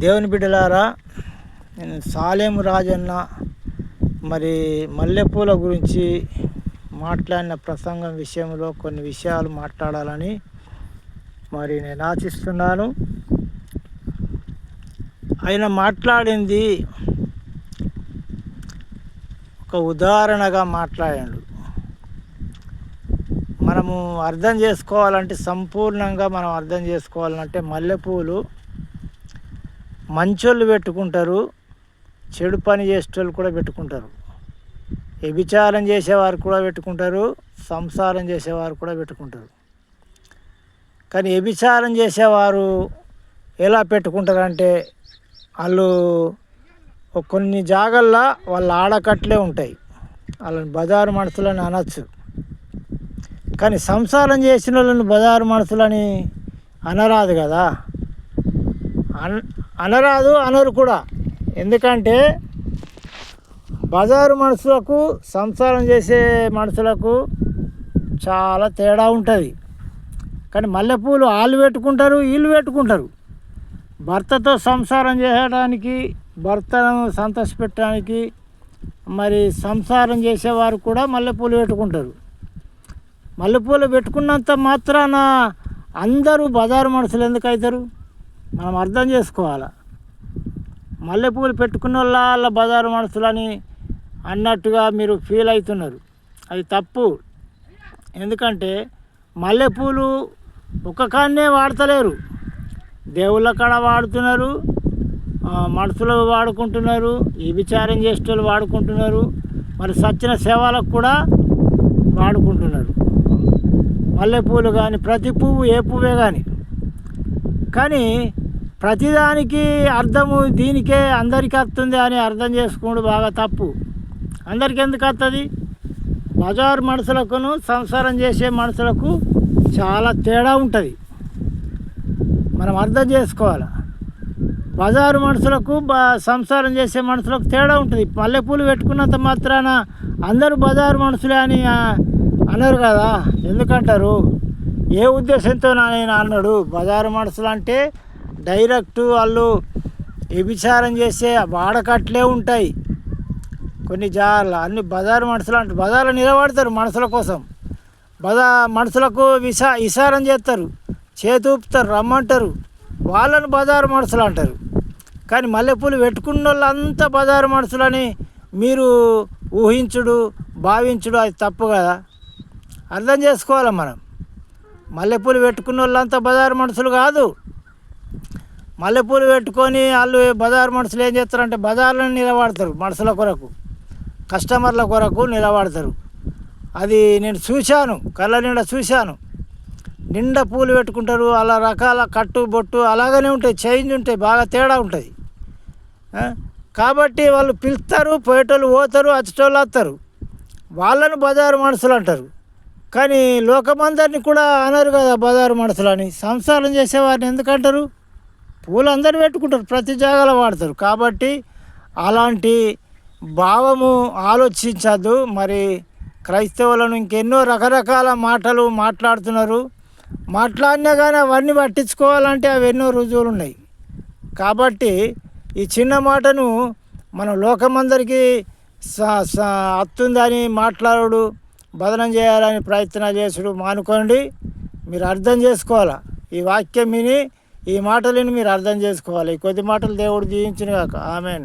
దేవుని బిడ్డలారా నేను సాలేము రాజన్న మరి మల్లెపూల గురించి మాట్లాడిన ప్రసంగం విషయంలో కొన్ని విషయాలు మాట్లాడాలని మరి నేను ఆశిస్తున్నాను. ఆయన మాట్లాడింది ఒక ఉదాహరణగా మాట్లాడాడు. మనము అర్థం చేసుకోవాలంటే సంపూర్ణంగా మనం అర్థం చేసుకోవాలంటే మల్లెపూలు మంచోళ్ళు పెట్టుకుంటారు చెడు పని చేసేటోళ్ళు కూడా పెట్టుకుంటారు. వ్యభిచారం చేసేవారు కూడా పెట్టుకుంటారు సంసారం చేసేవారు కూడా పెట్టుకుంటారు. కానీ వ్యభిచారం చేసేవారు ఎలా పెట్టుకుంటారంటే వాళ్ళు కొన్ని జాగల్లో వాళ్ళ ఆడకట్లే ఉంటాయి. వాళ్ళని బజారు మనుషులని అనొచ్చు. కానీ సంసారం చేసిన వాళ్ళని బజారు మనుషులని అనరాదు కదా. అన్ అనరాదు అనరు కూడా. ఎందుకంటే బజారు మనుషులకు సంసారం చేసే మనుషులకు చాలా తేడా ఉంటుంది. కానీ మల్లెపూలు వాళ్ళు పెట్టుకుంటారు వీళ్ళు పెట్టుకుంటారు. భర్తతో సంసారం చేయడానికి భర్తను సంతోషపెట్టడానికి మరి సంసారం చేసేవారు కూడా మల్లెపూలు పెట్టుకుంటారు. మల్లెపూలు పెట్టుకున్నంత మాత్రాన అందరూ బజారు మనుషులు ఎందుకు అవుతారు? మనం అర్థం చేసుకోవాలి? మల్లెపూలు పెట్టుకున్న వాళ్ళ బజారు మనుషులని అన్నట్టుగా మీరు ఫీల్ అవుతున్నారు. అది తప్పు. ఎందుకంటే మల్లెపూలు ఒక కాన్నే వాడతలేరు. దేవుళ్ళ కాడ వాడుతున్నారు మనసులు మనుషులు వాడుకుంటున్నారు ఈ విచారం చేసేటోళ్ళు వాడుకుంటున్నారు మరి సచ్చిన సేవలకు కూడా వాడుకుంటున్నారు. మల్లెపూలు కానీ ప్రతి పువ్వు ఏ పువ్వే కానీ కానీ ప్రతిదానికి అర్థము దీనికే అందరికీ వస్తుంది అని అర్థం చేసుకోవడం బాగా తప్పు. అందరికి ఎందుకు వస్తుంది బజారు మనుషులకును సంసారం చేసే మనుషులకు చాలా తేడా ఉంటుంది. మనం అర్థం చేసుకోవాలి? బజారు మనుషులకు సంసారం చేసే మనుషులకు తేడా ఉంటుంది. మల్లెపూలు పెట్టుకున్నంత మాత్రాన అందరూ బజారు మనుషులే అని అన్నారు అనరు కదా? ఎందుకంటారు? ఏ ఉద్దేశంతో నేను అన్నాడు బజారు మనుషులు అంటే డైరెక్ట్ వాళ్ళు వ్యభిచారం చేసే వాడకట్లే ఉంటాయి. కొన్ని జాల అన్ని బజారు మనుషులు అంటే బజార్లో నిలబడతారు మనుషుల కోసం. బజా మనుషులకు విసా ఇసారం చేస్తారు. చేతూపుతారు రమ్మంటారు. వాళ్ళని బజారు మనుషులు అంటారు. కానీ మల్లెపూలు పెట్టుకున్న వాళ్ళంతా బజారు మనుషులని మీరు ఊహించుడు భావించుడు అది తప్పు కదా. అర్థం చేసుకోవాలి మనం? మల్లెపూలు పెట్టుకున్న వాళ్ళంతా బజారు మనుషులు కాదు. మల్లెపూలు పెట్టుకొని వాళ్ళు బజారు మనుషులు ఏం చేస్తారంటే బజార్లను నిలబడతారు మనుషుల కొరకు కస్టమర్ల కొరకు నిలబడతారు. అది నేను చూశాను కళ్ళ నిండా చూశాను. నిండా పూలు పెట్టుకుంటారు అలా రకాల కట్టు బొట్టు అలాగనే ఉంటాయి చేంజ్ ఉంటాయి బాగా తేడా ఉంటుంది కాబట్టి వాళ్ళు పిలుస్తారు పోయేటోళ్ళు పోతారు అచ్చటోళ్ళు వస్తారు. వాళ్ళను బజారు మనుషులు అంటారు. కానీ లోకమందరిని కూడా అనరు కదా బజారు మనుషులు అని సంసారం చేసేవారిని ఎందుకంటారు పూలు అందరు పెట్టుకుంటారు ప్రతి జాగాలో వాడతారు. కాబట్టి అలాంటి భావము ఆలోచించద్దు. మరి క్రైస్తవులను ఇంకెన్నో రకరకాల మాటలు మాట్లాడుతున్నారు. మాట్లాడినా కానీ అవన్నీ పట్టించుకోవాలంటే అవి ఎన్నో రుజువులు ఉన్నాయి. కాబట్టి ఈ చిన్న మాటను మనం లోకమందరికీ స- స- అత్తుందని మాట్లాడు బదనం చేయాలని ప్రయత్నం చేసుడు మానుకోండి. మీరు అర్థం చేసుకోవాలా? ఈ వాక్యం విని ఈ మాటలను మీరు అర్థం చేసుకోవాలి. కొద్ది మాటలు దేవుడు దీవించిన కాక ఆమెన్.